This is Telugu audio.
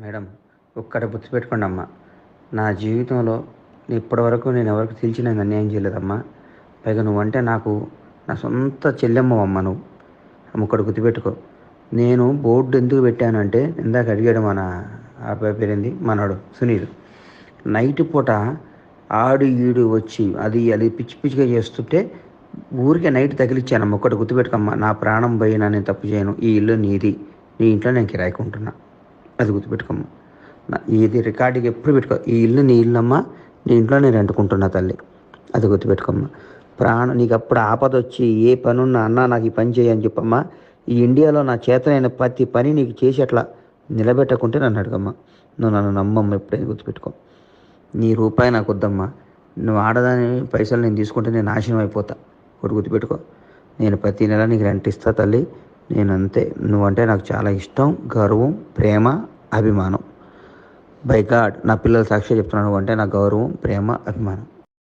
మేడం ఒక్కటి గుర్తుపెట్టుకోండి అమ్మా నా జీవితంలో ఇప్పటివరకు నేను ఎవరికి తెలిసి నేను అన్యాయం చేయలేదమ్మా. పైగా నువ్వంటే నాకు నా సొంత చెల్లెమ్మవమ్మ నువ్వు. అమ్మ ఒక్కటి గుర్తుపెట్టుకో నేను బోర్డు ఎందుకు పెట్టానంటే ఇందాక అడిగాడు మన అబ్బాయి పేరేంది? మనడు సునీల్. నైట్ పూట ఆడు ఈడు వచ్చి అది అది పిచ్చి పిచ్చిగా చేస్తుంటే ఊరికే నైట్ తగిలిచ్చానమ్మ. ఒక్కటి గుర్తుపెట్టుకోమ్మా నా ప్రాణం పోయినా నేను తప్పు చేయను. ఈ ఇల్లు నీది. నీ ఇంట్లో నేను కిరాయికుంటున్నా అది గుర్తుపెట్టుకోమ్మా. నా ఇది రికార్డుకి ఎప్పుడు పెట్టుకో ఈ ఇల్లు నీ ఇల్లు అమ్మా నీ ఇంట్లో నేను రెంటుకుంటున్నా తల్లి. అది గుర్తుపెట్టుకోమ్మా. ప్రాణం నీకు అప్పుడు ఆపద వచ్చి ఏ పని ఉన్నా అన్నా నాకు ఈ పని చేయని చెప్పమ్మా. ఈ ఇండియాలో నా చేతనైన ప్రతి పని నీకు చేసి అట్లా నిలబెట్టకుంటే నన్ను అడగమ్మా. నువ్వు నన్ను నమ్మమ్మ ఎప్పుడైనా గుర్తుపెట్టుకో. నీ రూపాయి నాకు వద్దమ్మా. నువ్వు ఆడదాని పైసలు నేను తీసుకుంటే నేను నాశనం అయిపోతా. ఒకటి గుర్తుపెట్టుకో. నేను ప్రతి నెల నీకు రెంట్ ఇస్తా తల్లి. నేను అంతే నువ్వంటే నాకు చాలా ఇష్టం గౌరవం ప్రేమ అభిమానం. బై గాడ్ నా పిల్లల సాక్షి చెప్తున్నాను. నువ్వంటే నా గౌరవం ప్రేమ అభిమానం.